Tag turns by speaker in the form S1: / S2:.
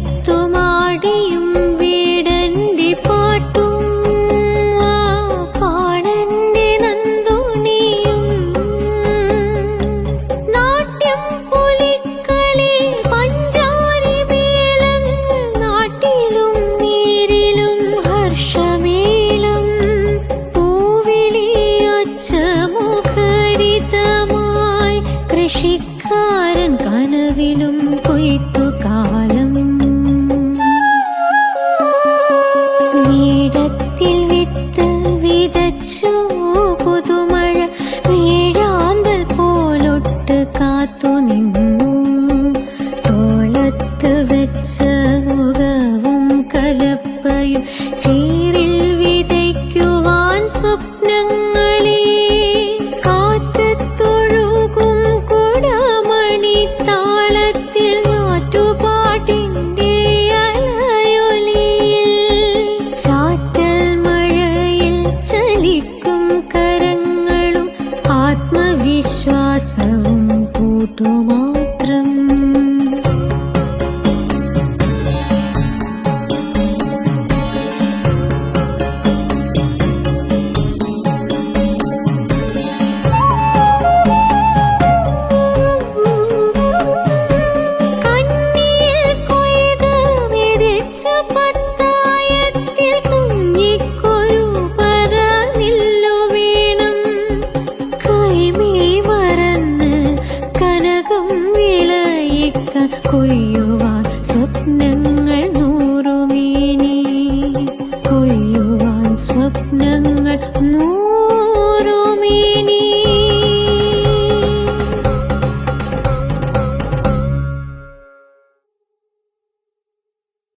S1: എത്തുമാടിയും വീടന്റെ പാട്ടും നാട്യം പുലിക്കളി പഞ്ചാരി നാട്ടിലും ഹർഷമേളം. കൃഷിക്കാരൻ കനവിലും കൊയ്ത്തുകാർ വെച്ച മുഖവും കലപ്പയും ചീറിൽ വിതയ്ക്കുവാൻ സ്വപ്നങ്ങളെ കാറ്റത്തൊഴുകും താളത്തിൽ നാട്ടുപാട്ടിന്റെ അലയൊലിയിൽ ചാറ്റൽ മഴയിൽ ചലിക്കും 故意